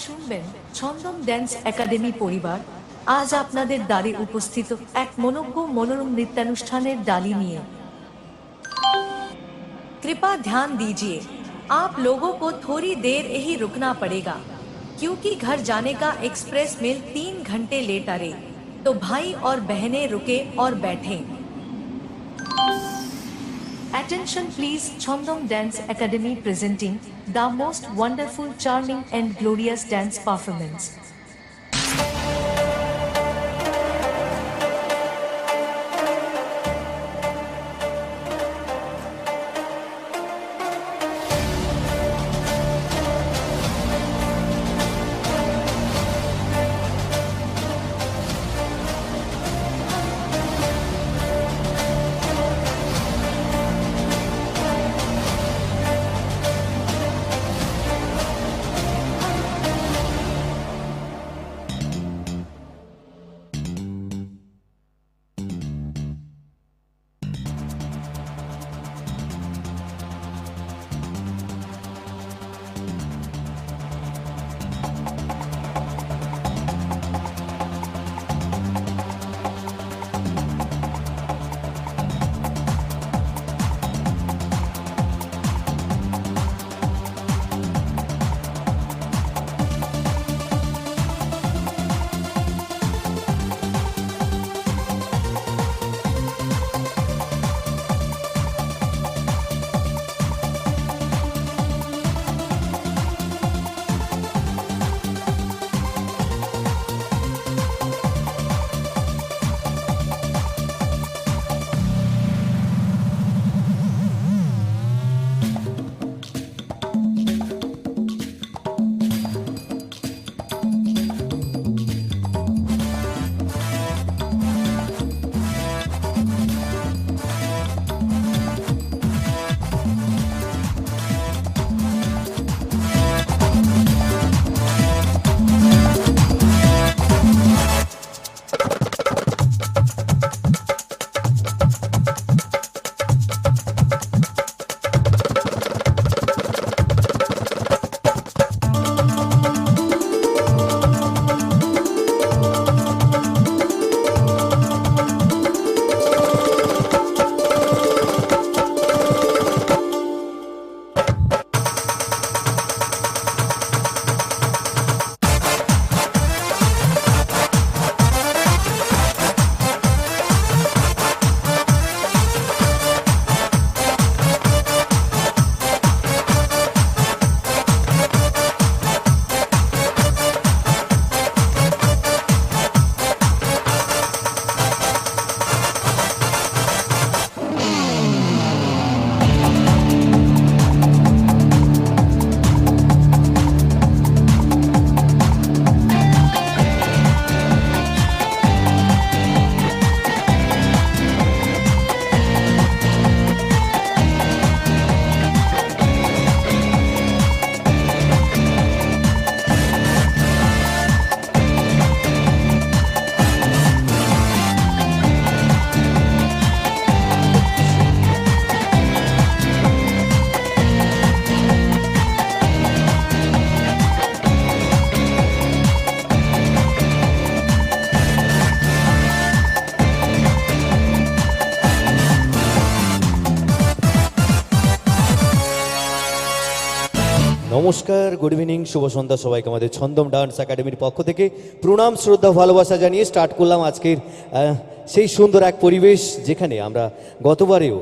শুনবেন ছন্দম dance academy পরিবার আজ আপনাদের দ্বারে উপস্থিত এক মনোজ্ঞ মনোরম নৃত্যানুষ্ঠানের ডালি নিয়ে कृपा ध्यान दीजिए आप लोगों को थोड़ी देर यही रुकना पड़ेगा क्योंकि घर जाने का एक्सप्रेस मेल तीन घंटे लेट आ रहे तो भाई और बहनें रुके और बैठे Attention please Chondom Dance Academy presenting the most wonderful, charming and glorious dance performance. নমস্কার গুড ইভিনিং শুভ সন্ধ্যা সবাইকে আমাদের ছন্দম ডান্স একাডেমির পক্ষ থেকে। প্রণাম, শ্রদ্ধা, ভালোবাসা জানিয়ে স্টার্ট করলাম আজকের সেই সুন্দর এক পরিবেশ যেখানে আমরা গতবারেও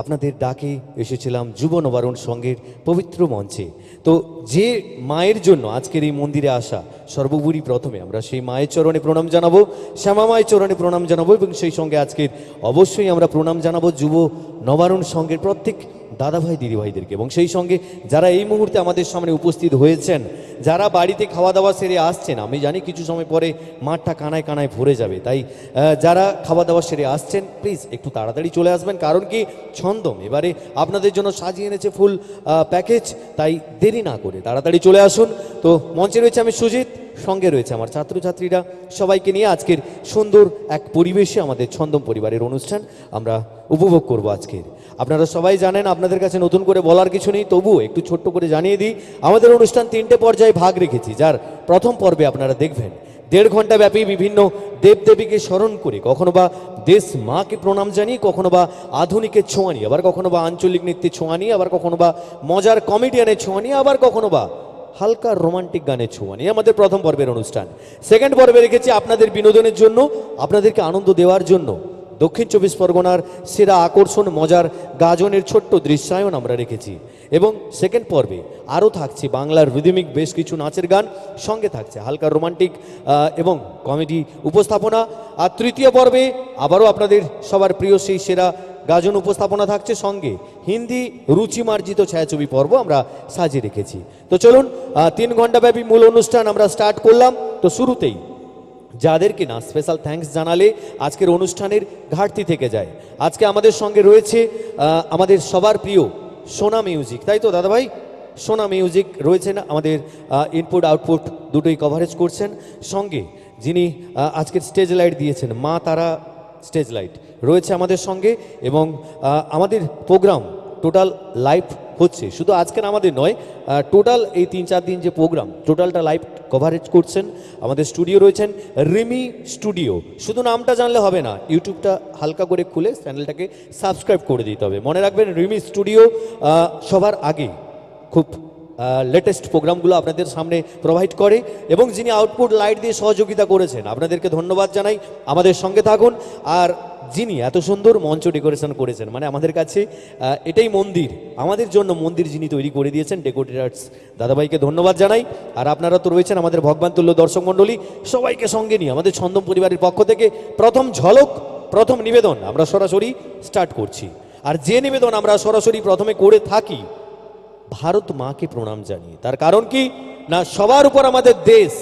আপনাদের ডাকে এসেছিলাম যুব নবারণ সংঘের পবিত্র মঞ্চে। তো যে মায়ের জন্য আজকের এই মন্দিরে আসা সর্বোপরি প্রথমে আমরা সেই মায়ের চরণে প্রণাম জানাব, শ্যামা মায়ের চরণে প্রণাম জানাব এবং সেই সঙ্গে আজকের অবশ্যই আমরা প্রণাম জানাব যুব নবারণ সংঘের প্রত্যেক দাদাভাই, দিদিভাইদেরকে। এবং সেই সঙ্গে যারা এই মুহূর্তে আমাদের সামনে উপস্থিত হয়েছেন, যারা বাড়িতে খাওয়া দাওয়া সেরে আসছেন, আমি জানি কিছু সময় পরে মাঠটা কানায় কানায় ভরে যাবে, তাই যারা খাওয়া দাওয়া সেরে আসছেন প্লিজ একটু তাড়াতাড়ি চলে আসবেন, কারণ কি ছন্দম। এবারে আপনাদের জন্য সাজিয়ে এনেছে ফুল প্যাকেজ তাই দেরি না করে তাড়াতাড়ি চলে আসুন। তো মঞ্চে রয়েছে আমি সুজিত সঙ্গে রয়েছে আমার ছাত্রছাত্রীরা। সবাইকে নিয়ে আজকের সুন্দর এক পরিবেশে আমাদের ছন্দম পরিবারের অনুষ্ঠান আমরা উপভোগ করব আজকের। আপনারা সবাই জানেন, আপনাদের কাছে নতুন করে বলার কিছু নেই, তবুও একটু ছোট্ট করে জানিয়ে দিই, আমাদের অনুষ্ঠান তিনটে পর্যায়ে ভাগ রেখেছি, যার প্রথম পর্বে আপনারা দেখবেন। দেড় ঘণ্টা ব্যাপী বিভিন্ন দেবদেবীকে স্মরণ করে, কখনো বা দেশ মাকে প্রণাম জানিয়ে, কখনো বা আধুনিকের ছোঁয়া নিয়ে, আবার কখনো বা আঞ্চলিক নৃত্যের ছোঁয়া নিয়ে, আবার কখনো বা মজার কমেডিয়ানের ছোঁয়া নিয়ে, আবার কখনো বা হালকা রোমান্টিক গানের ছোঁয়া নিয়ে আমাদের প্রথম পর্বের অনুষ্ঠান। সেকেন্ড পর্বে রেখেছি আপনাদের বিনোদনের জন্য, আপনাদেরকে আনন্দ দেওয়ার জন্য। দক্ষিণ চব্বিশ পরগনার সেরা আকর্ষণ, মজার গাজনের ছোট্ট দৃশ্যায়ন আমরা রেখেছি। এবং সেকেন্ড পর্বে আরও থাকছে বাংলার রিদিমিক বেশ কিছু নাচের গান, সঙ্গে থাকছে হালকা রোমান্টিক এবং কমেডি উপস্থাপনা। আর তৃতীয় পর্বে আবারও আপনাদের সবার প্রিয় সেই সেরা গাজন উপস্থাপনা থাকছে সঙ্গে। হিন্দি রুচিমার্জিত ছায়াছবি পর্ব আমরা সাজিয়ে রেখেছি। তো চলুন তিন ঘন্টাব্যাপী মূল অনুষ্ঠান আমরা স্টার্ট করলাম। তো শুরুতেই, যাদেরকে না স্পেশাল থ্যাঙ্কস জানালে আজকের অনুষ্ঠানের ঘাটতি থেকে যায়। আজকে আমাদের সঙ্গে রয়েছে আমাদের সবার প্রিয় সোনা মিউজিক তাই তো, দাদাভাই? সোনা মিউজিক রয়েছেন আমাদের ইনপুট আউটপুট দুটোই কভারেজ করছেন। সঙ্গে যিনি আজকের স্টেজ লাইট দিয়েছেন, মা তারা স্টেজ লাইট রয়েছে আমাদের সঙ্গে এবং আমাদের প্রোগ্রাম টোটাল লাইভ হচ্ছে। শুধু আজকের আমাদের নয় টোটাল এই তিন চার দিন যে প্রোগ্রাম, টোটালটা লাইভ কভারেজ করছেন। আমাদের স্টুডিও রয়েছেন রিমি স্টুডিও। শুধু নামটা জানলে হবে না, ইউটিউবটা হালকা করে খুলে চ্যানেলটাকে সাবস্ক্রাইব করে দিতে হবে। মনে রাখবেন রিমি স্টুডিও সবার আগে খুব লেটেস্ট প্রোগ্রামগুলো আপনাদের সামনে প্রোভাইড করে এবং যিনি আউটপুট লাইট দিয়ে সহযোগিতা করেছেন, আপনাদেরকে ধন্যবাদ জানাই। আমাদের সঙ্গে থাকুন। আর যিনি এত সুন্দর মঞ্চ ডেকোরেশন করেছেন মানে আমাদের কাছে এটাই মন্দির। আমাদের জন্য মন্দির যিনি তৈরি করে দিয়েছেন ডেকোরেটার্স দাদাভাইকে ধন্যবাদ জানাই। আর আপনারা তো রয়েছেন আমাদের ভগবানতুল্য দর্শক মণ্ডলী, সবাইকে সঙ্গে নিয়ে আমাদের ছন্দম পরিবারের পক্ষ থেকে প্রথম ঝলক, প্রথম নিবেদন আমরা সরাসরি স্টার্ট করছি। আর যে নিবেদন আমরা সরাসরি প্রথমে করে থাকি, ভারত মাকে প্রণাম জানিয়ে। তার কারণ কি? না, সবার উপর আমাদের দেশ,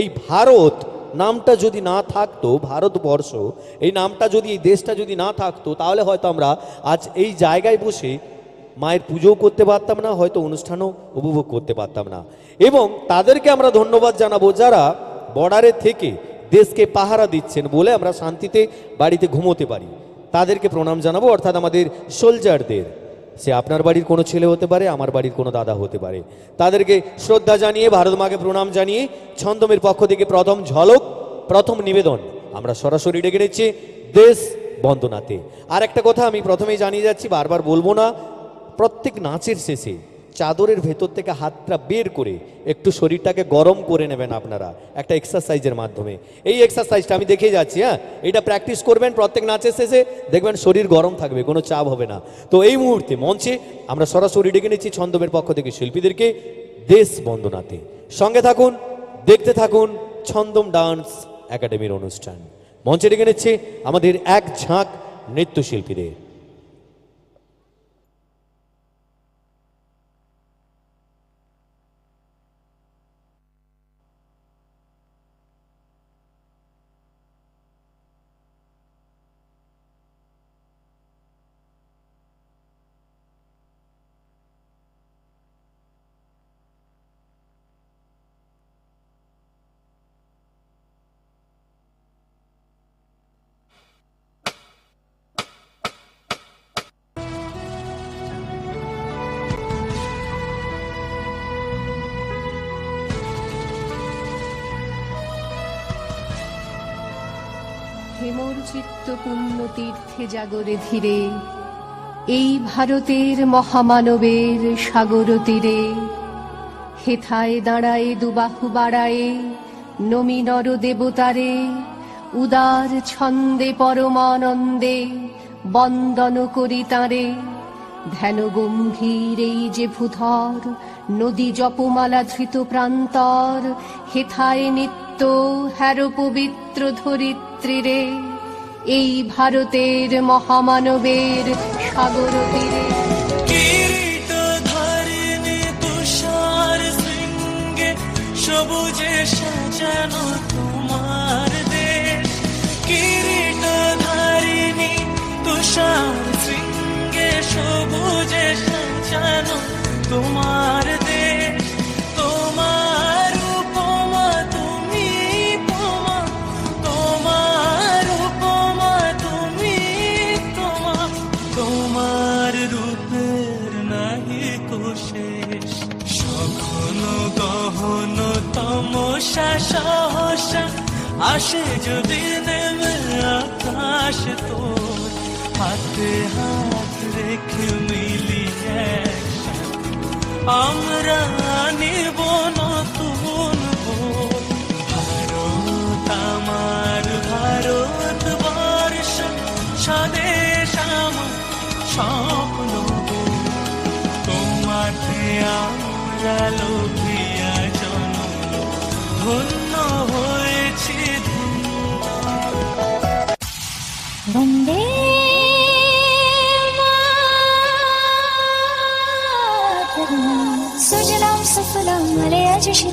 এই ভারত নামটা যদি না থাকতো, ভারতবর্ষ, এই নামটা যদি, এই দেশটা যদি না থাকতো, তাহলে হয়তো আমরা আজ এই জায়গায় বসে মায়ের পুজোও করতে পারতাম না, হয়তো অনুষ্ঠানও উপভোগ করতে পারতাম না। এবং তাদেরকে আমরা ধন্যবাদ জানাব যারা বর্ডারে থেকে দেশকে পাহারা দিচ্ছেন বলে আমরা শান্তিতে বাড়িতে ঘুমোতে পারি। তাদেরকে প্রণাম জানাব, অর্থাৎ আমাদের সোলজারদের সে আপনার বাড়ির কোনো ছেলে হতে পারে, আমার বাড়ির কোনো দাদা হতে পারে। তাদেরকে শ্রদ্ধা জানিয়ে, ভারত মাকে প্রণাম জানিয়ে, ছন্দমের পক্ষ থেকে প্রথম ঝলক, প্রথম নিবেদন আমরা সরাসরি ডেকে নিচ্ছি দেশ বন্দনাতে। আর একটা কথা আমি প্রথমেই জানিয়ে যাচ্ছি, বারবার বলব না, প্রত্যেক নাচের শেষে চাদরের ভেতর থেকে হাতটা বের করে একটু শরীরটাকে গরম করে নেবেন আপনারা, একটা এক্সারসাইজের মাধ্যমে। এই এক্সারসাইজটা আমি দেখে যাচ্ছি হ্যাঁ? এটা প্র্যাকটিস করবেন প্রত্যেক নাচের শেষে, দেখবেন শরীর গরম থাকবে, কোনো চাপ হবে না। তো এই মুহূর্তে মঞ্চে আমরা সরাসরি ডেকে নিচ্ছি ছন্দমের পক্ষ থেকে শিল্পীদেরকে দেশ বন্দনাতে। সঙ্গে থাকুন, দেখতে থাকুন ছন্দম ডান্স একাডেমির অনুষ্ঠান। মঞ্চে ডেকে নিচ্ছে আমাদের এক ঝাঁক নৃত্যশিল্পীদের। হেমর চিত্ত পুণ্য তীর্থে জাগরে ধীরে, এই ভারতের মহামানবের সাগর তীরে। হেথায় দাঁড়ায় দুবাহু বাড়ায়ে, নমি নর দেবতারে উদার ছন্দে পরমানন্দে বন্দন করি তাঁরে। ধ্যান গম্ভীর এই যে ভূধর, নদী জপমালা ধৃত প্রান্তর, হেথায় নিত্য হ্যার পবিত্র ধরিত্রীরে এই ভারতের মহামানবের সাগর তীরে। সবুজে সাজানো তোমার তুষার সবুজে তোমার আসে যদি নেমে আকাশ তো হাতে হাত রেখে মিলি আমরা নিব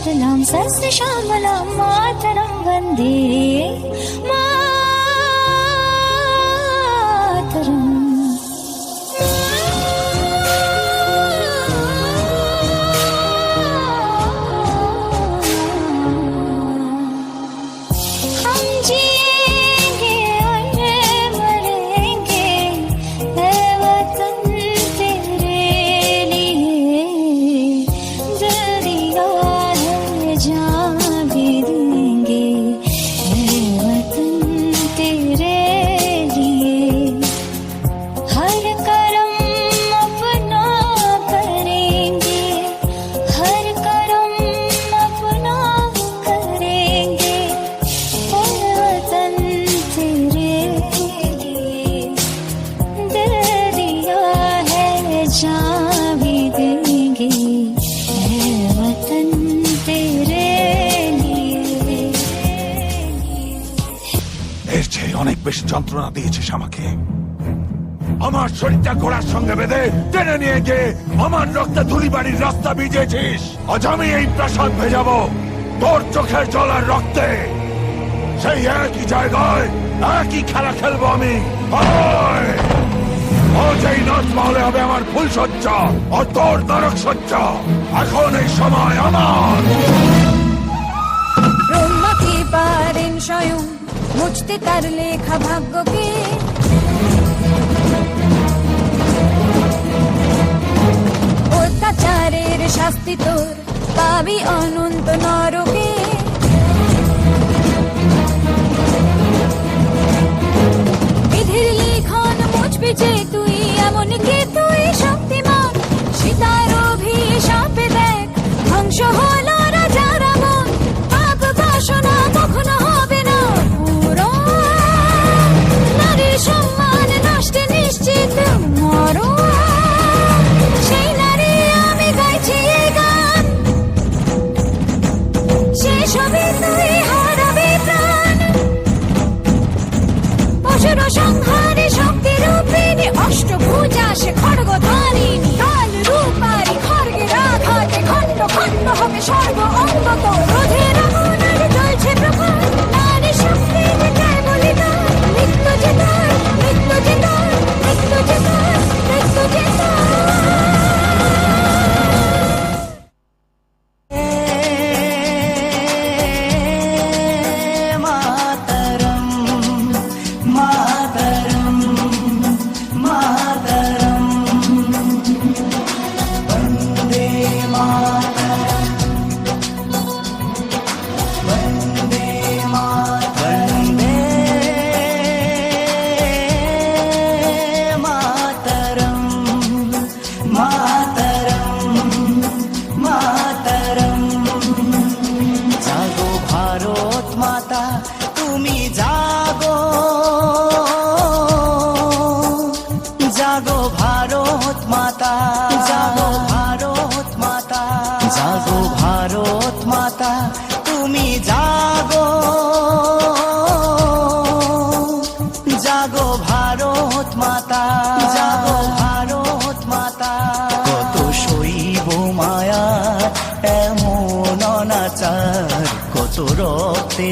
सस्य श्यामलां मातरं वन्दे। मा যন্ত্রণা দিয়েছিস আমাকে। আমার শরীরটা ঘোড়ার সঙ্গে বেঁধে টেনে নিয়ে গিয়ে আমার রক্তে ধুলিবাড়ির রাস্তা ভিজেছিস আজ আমি এই প্রাসাদ ভেজাবো। তোর চোখের জল আর রক্তে। সেই একই জায়গায় একই খেলা খেলব আমি। যেই নাচ হবে আমার ফুল সজ্জা ও তোর নরক সজ্জা। এখন এই সময় আমার। স্বয়ং? মুছতে তার লেখা ভাগ্যকে অত্যাচারের শাস্তি তোর পাবি অনন্ত নরকে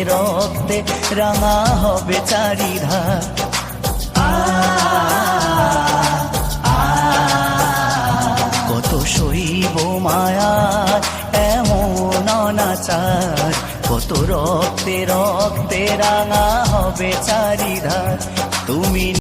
রক্তে রাঙা হবে আ, কত শৈব মায়া এমন অনাচার। কত রক্তে রক্তে রাঙা হবে চারিধার। তুমি